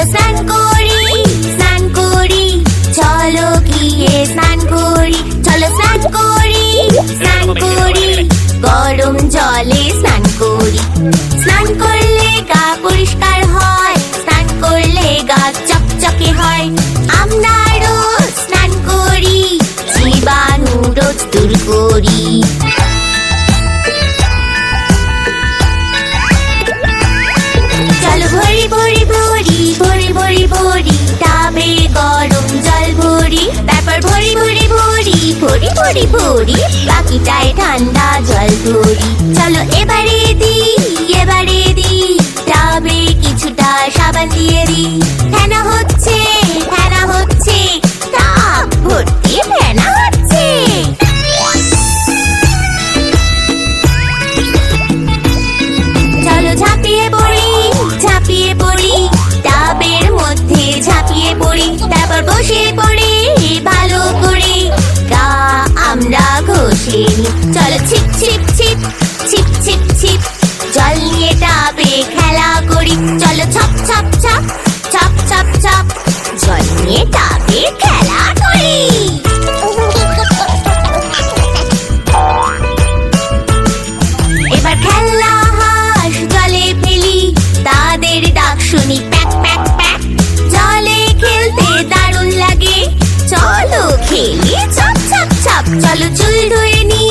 চলো স্নান করি স্নান করি, চলো গিয়ে স্নান করি, চলো স্নান করি স্নান করি, গরম জলে স্নান করি। স্নান করলে গা পরিষ্কার হয়, স্নান করলে গা চকচকে হয়। আমরা রোজ স্নান করি, জীবাণু রোজ দূর করি। ভরি ভরি বাকিটায় ঠান্ডা জল ভরি চলো এবারে দি এবারে দি টাবে কিছুটা সাবান দিয়ে দি ফেনা হচ্ছে ফেনা হচ্ছে ভর্তি ফেনা হচ্ছে। চলো ঝাঁপিয়ে পড়ি ঝাঁপিয়ে পড়ি, ডাবের মধ্যে ঝাঁপিয়ে পড়ি। তারপর বসে পড়ি। Şöyle tip কালো চুল ধরে নিয়ে